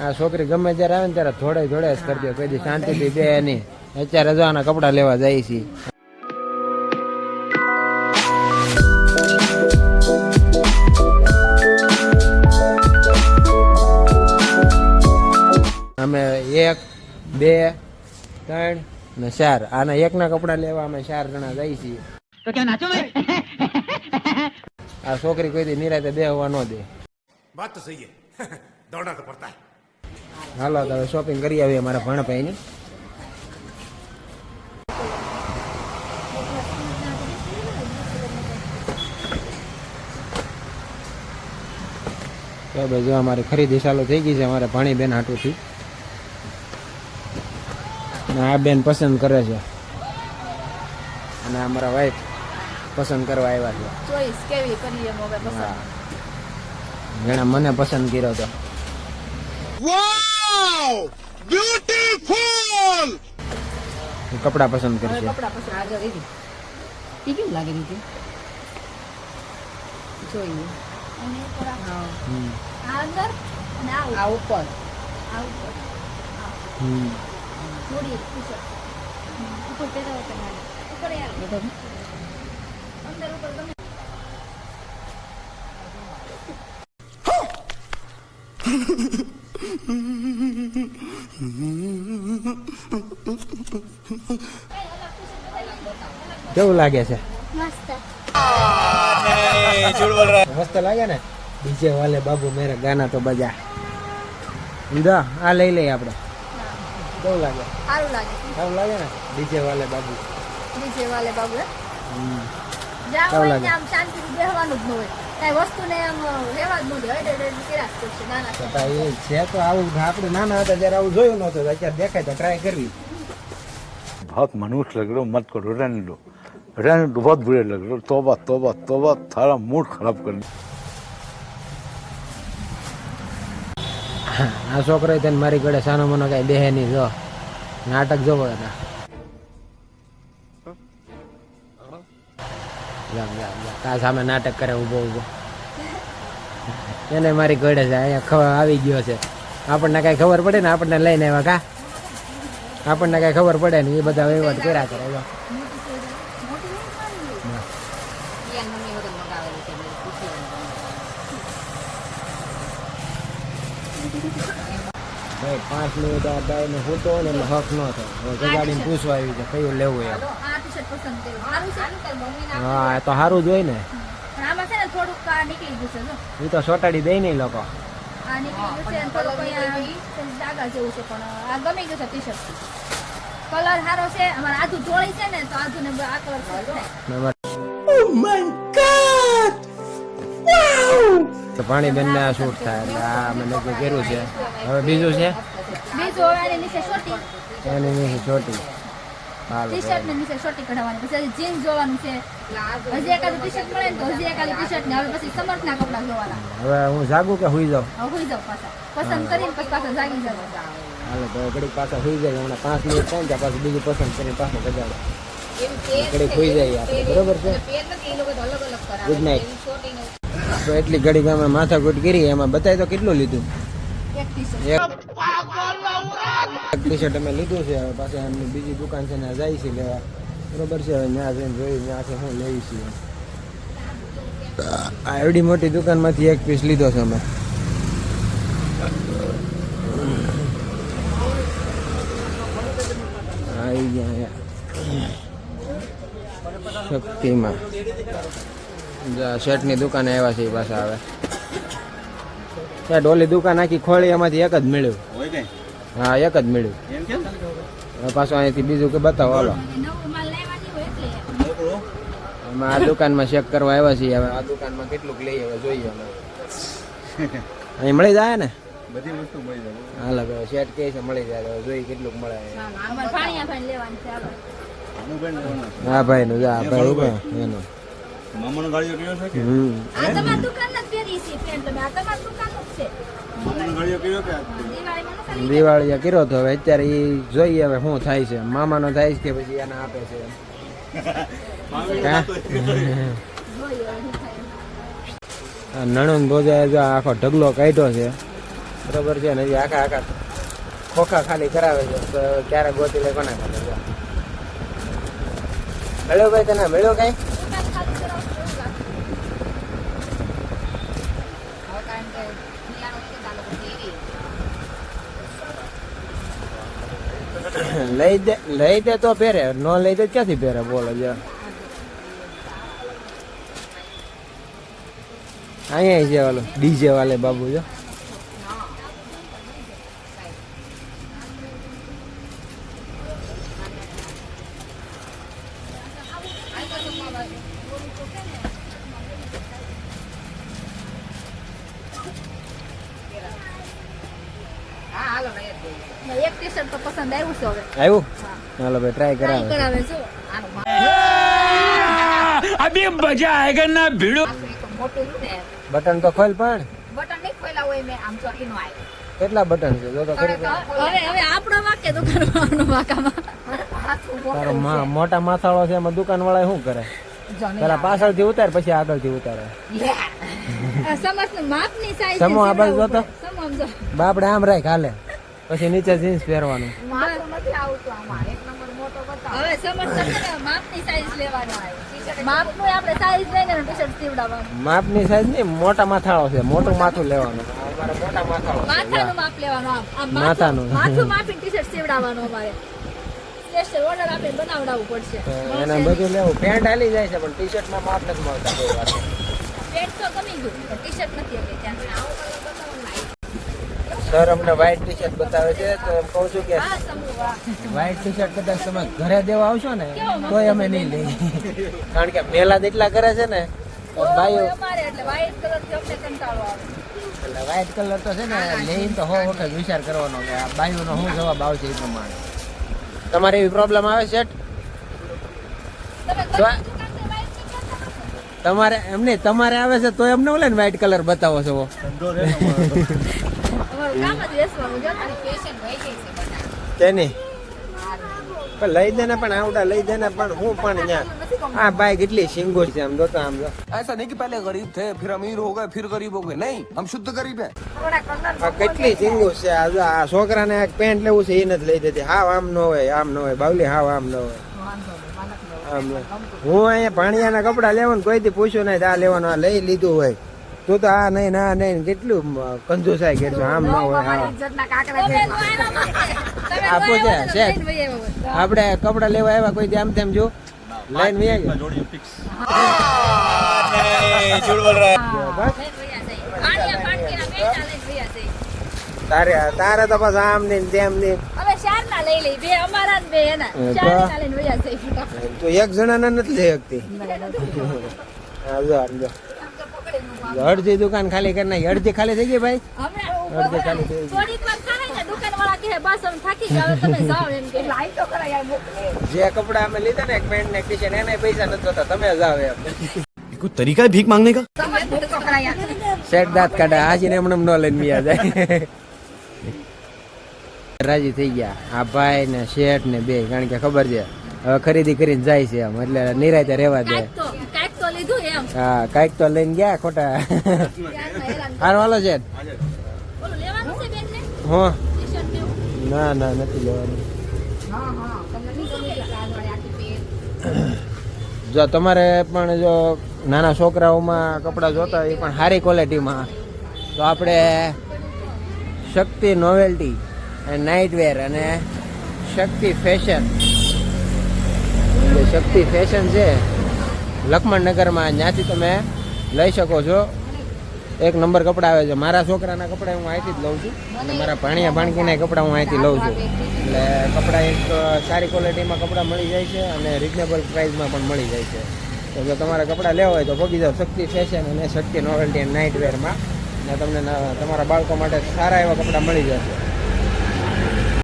આ છોકરી ગમે ત્યારે આવે ને ત્યારે થોડે થોડે જ કરજો કોઈ દી શાંતિથી બે નહીં. અત્યારે જો આના લેવા જાય છે. અમે એક બે ત્રણ ને ચાર. આના એક ના કપડા લેવા અમે ચાર જણા જાય છીએ. આ છોકરી કોઈ દી નિરાતે બે હોવા ન દે. વાત તો સહી હે. તો પડતા હાલો તો હવે શોપિંગ કરી આવીએ અમારા ભણભાઈની. તો ભાઈ જો અમારી ખરીદી ચાલુ થઈ ગઈ છે અમારે ભાણી બેન હાટુથી. અને આ બેન પસંદ કરે છે. અને અમારા વાઈફ પસંદ કરવા આવ્યા છે. ચોઈસ કેવી કરીએ એમ હવે પસંદ? હા. મને પસંદ કર્યો હતો કપડા પસંદ કરે કરશે. કપડા પસંદ આગળ રીધી ઈ કેવું લાગે રીતે જોઈએ હા. હમ. આ અંદર અને આ ઉપર. આ ઉપર. હમ. થોડી. ઉપર. પહેરાવો કે ઉપર યાર અંદર ઉપર ગમે. કેવું લાગે છે? મસ્ત. લાગે ને? બીજે વાલે બાબુ મેરે ગાના તો બજા. ઈદા આ લઈ લઈએ આપણે. કેવું લાગે? સારું લાગે. સારું લાગે ને? બીજે વાલે બાબુ. બીજે વાલે બાબુ હમ. કેવું લાગે? આમ શાંતિથી બેહવાનું જ ન હોય. કાંઈ વસ્તુને આમ લેવા જ ન દે હડે હડે કર્યા જ કરશે નાના તો તાઈ એ છે તો આવું આપણે નાના હતા ત્યારે આવું જોયું નહોતું અત્યારે દેખાય તો ટ્રાય કરવી बहुत मनुष्य लग रहे हो मत करो रहने दो रहने दो बहुत बुरे लग रहे हो तोबा तोबा तोबा थारा मूड खराब कर આ છોકરો તેને મારી ઘરે સાનો મનો કઈ બેહે નહીં જો નાટક જોવો હતા તા સામે નાટક કરે ઊભો ઊભો. એને મારી ઘડે છે અહીંયા ખબર આવી ગયો છે. આપણને કઈ ખબર પડે ને આપણને લઈને આવ્યા કા? આપણને કઈ ખબર પડે ને એ બધા વહીવટ કર્યા કરે પૂછી ભાઈ પાંચ મિનિટ આ હૂતો ને હક ન થાય. હવે જગાડીને પૂછવા આવી છે કયું લેવું એમ. હાલો પસંદ કર્યું. સારું છે? ને હા એ તો સારું જ હોય ને. પણ આમાં છે ને થોડુંક આ નીકળી ગયું છે જો. એ તો સોટાડી દે નહીં લોકો. આ નીકળી ગયું છે થોડુંક અહીંયા ડાઘા જેવું છે પણ આ ગમી ગયું છે ટી-શર્ટ કલર સારો છે અમારે આધુ જોડી છે ને તો આધુ ને આ કલર તો પાણી બેન આ શૂટ થાય એટલે આ નક્કી કર્યું છે. હવે બીજું છે? બીજું હવે આની નીચે શોર્ટી એની નહીં છોટી ને નીચે શોર્ટી કઢાવવાની. પછી જીન્સ જોવાનું છે. હજી એકાદું ટી-શર્ટ મળે ને તો હજી એકાદું ટી-શર્ટ ને હવે પછી સમર્થના કપડાં જોવાના. હવે હું જાગું કે હુઈ જાઉં? હવે હોઈ જાવ પાછા. પસંદ કરીને પછી પાછા જાગી જાવ હાલો તો ઘડીક પાછા હુઈ જાય. હમણાં પાંચ મિનિટ થાય ત્યાં પાછું બીજું પસંદ કરીને પાછું ઘડીક હુઈ જાય આપણે બરોબર છે? પેર નથી તો એટલી ઘડીક અમે માથાકૂટ કરી એમાં બતાવી તો કેટલું લીધું? એક ટી-શર્ટ એક ટી શર્ટ અમે લીધું છે, હવે પાછી એમની બીજી દુકાન છે ને જાય છે લેવા. બરોબર છે, હવે ત્યાં જઈને જોઈ ત્યાંથી હું લેવી છીએ આ એવડી મોટી દુકાનમાંથી એક પીસ લીધો છે અમે. આવી ગયા શક્તિમાં. શર્ટની દુકાને આવ્યા છે એ પાછા આવે ત્યાં ડોલી દુકાન આખી ખોળી, એમાંથી એક જ મળ્યું. હા એક જ મળ્યું. હવે પાછું અહીંથી બીજું કે બતાવો હાલો. નવું માલ લેવાની હોય એટલે અમે આ દુકાનમાં ચેક કરવા આવ્યા છીએ હવે આ દુકાનમાં કેટલુંક લઈએ હવે જોઈએ અમે. અહીં મળી જાય ને? બધી વસ્તુ મળી જાય. શેટ કહે છે મળી જાય હવે જોઈએ કેટલુંક મળે. અમારે પાણી ભાઈ લેવાની છે હાલો હા ભાઈ નું જા ભાઈ. ઊભા એનું. મામાનો ગાડીઓ કયો છે હમ. આ તમારી દુકાન જ પહેરી છે પેન્ટ તમે. આ તમારી દુકાન છે દિવાળી કર્યો તો હવે અત્યારે એ જોઈએ હવે શું થાય છે. મામાનો થાય છે કે પછી એને આપે છે આ નણંદ ભોજાએ જો આખો ઢગલો કાઢ્યો છે. બરોબર છે ને હજી આખા આખા ખોખા ખાલી કરાવે છે. તો ક્યારે ગોતી લે કોના ખાતે જો. મળ્યો ભાઈ તને? મળ્યો કઈ? Thank ખાલી કરાવશું એવું લાગે. હવે કારણ કે નિયાણો છે ને આ લોકો ડેરી. લઈ દે લઈ દે તો પહેરે ન લઈ દે ક્યાંથી પહેરે બોલો જો અહીંયા છે ઓલો ડીજે વાલે બાબુ જો હા હાલો લઈ જ દઈએ. ને એક ટી તો પસંદ આવ્યું છે હવે આવ્યું હાલો ભાઈ ટ્રાય કરાવે કરાવે જો અભી મજા આયેગા ના ભીડો બટન તો ખોલ પણ બટન નહીં ખોલા હોય મે આમ ચોકી નો આવ્યો કેટલા બટન છે જો તો ખરી હવે હવે આપણો વાકે દુકાનવાળાનો વાકામાં મોટા માથાળો છે એમાં દુકાનવાળા શું કરે પેલા પાછળથી ઉતાર પછી આગળથી ઉતારે સમસ માપની સાઈઝ સમો આ બાજુ જોતો બાપડે આમ રાખ હાલે પછી નીચે જીન્સ પહેરવાનું. માથું નથી આવતું આમાં. એક નંબર મોટો બતાવો. હવે સમજ છે ને માપની માપનું આપણે size લઈને ટી શર્ટ સીવડાવવાનું. માપની સાઈઝ નહીં મોટા માથાળો છે. મોટું માથું લેવાનું. અમારે મોટા માથાનું શર્ટ એને બધું લેવું. પેન્ટ હાલી જાય છે પણ ટી શર્ટમાં માપ નથી મળતા પેન્ટ તો ગમી ગયું પણ ટી શર્ટ નથી સર અમને વ્હાઈટ ટી શર્ટ બતાવે છે તો એમ કહું છું કે વ્હાઈટ ટી શર્ટ કદાચ તમે ઘરે દેવા આવશો ને તોય અમે નહીં લઈએ. કારણ કે મેલા એટલા કરે છે ને બાયો એટલે વ્હાઈટ કલરથી અમને કંટાળો આવે. એટલે વ્હાઈટ કલર તો છે ને લઈને તો હો વખત વિચાર કરવાનો કે આ બાયોનો શું જવાબ આવશે એ પ્રમાણે. તમારે એવી પ્રોબ્લેમ આવે છે. તમારે એમ નહીં તમારે આવે છે તો એમને ઓલે ને વ્હાઈટ કલર બતાવો છો. તેની પણ લઈ દે ને પણ આવડા લઈ દે ને પણ હું પણ ત્યાં આ બાઈક એટલી સિંગો છે આમ જોતો આમ જો ऐसा नहीं कि पहले गरीब थे फिर अमीर हो गए फिर गरीब हो गए नहीं हम शुद्ध गरीब हैं થોડા કલર આ કેટલી સિંગો છે આ જો આ છોકરાને એક પેન્ટ લેવું છે એ નથી લઈ દેતી હાવ આમ ન હોય આમ ન હોય બાવલી હાવ આમ ન હોય આમ ન હોય. હું અહીંયા ભાણિયાના કપડા લેવાનું કોઈ દી પૂછ્યું નહીં આ લેવાનું આ લઈ લીધું હોય તું તો આ નહીં ના નહીં કેટલું કંજુસાઈ કરશો આમ ના હોય હા. આપો છે, શેઠ. આપણે કપડા લેવા આવ્યા કોઈ આમ તેમ જો. લાઈન વી જાય. તારે તારે તો બસ આમ ને તેમ ને હવે શારના લઈ લઈ બે અમારા ને બે એના. એ તો- એક જણાના નથી લઈ શકતી. હા જો આમ જો. અડધી દુકાન ખાલી કરી નાખી. અડધી ખાલી થઈ ગઈ ભાઈ? અડધી ખાલી થઈ ગઈ. જે કપડા અમે લીધા ને એક ને કિચન એમ. કોઈ રાજી થઈ ગયા. આ ભાઈ ને શેઠ ને બે કારણ કે ખબર છે હવે ખરીદી કરીને જાય છે આમ એટલે નિરાયતે રહેવા દે. લીધું એમ? હા કાંઈક તો લઈને ગયા ખોટા. હાર લેવાનું છે હું. ને? ના નથી લેવાનું. જો તમારે પણ જો નાના છોકરાઓમાં કપડાં જોતા હોય એ પણ સારી ક્વોલિટીમાં તો આપણે શક્તિ નોવેલ્ટી અને નાઇટ વેર અને શક્તિ ફેશન શક્તિ ફેશન છે. લક્ષ્મણનગરમાં ત્યાંથી તમે લઈ શકો છો. એક નંબર કપડાં આવે છે. મારા છોકરાના કપડાં હું અહીંથી જ લઉં છું. અને મારા ભાણિયા ભાણકીના કપડાં હું અહીંથી લઉં છું. એટલે કપડાં એક સારી ક્વોલિટીમાં કપડાં મળી જાય છે અને રિઝનેબલ પ્રાઇસમાં પણ મળી જાય છે. તો જો તમારે કપડાં લેવા હોય તો જાઓ શક્તિ ફેશન અને શક્તિ નોવેલ્ટી એન્ડ નાઇટ વેરમાં અને તમને તમારા બાળકો માટે સારા એવા કપડાં મળી જશે.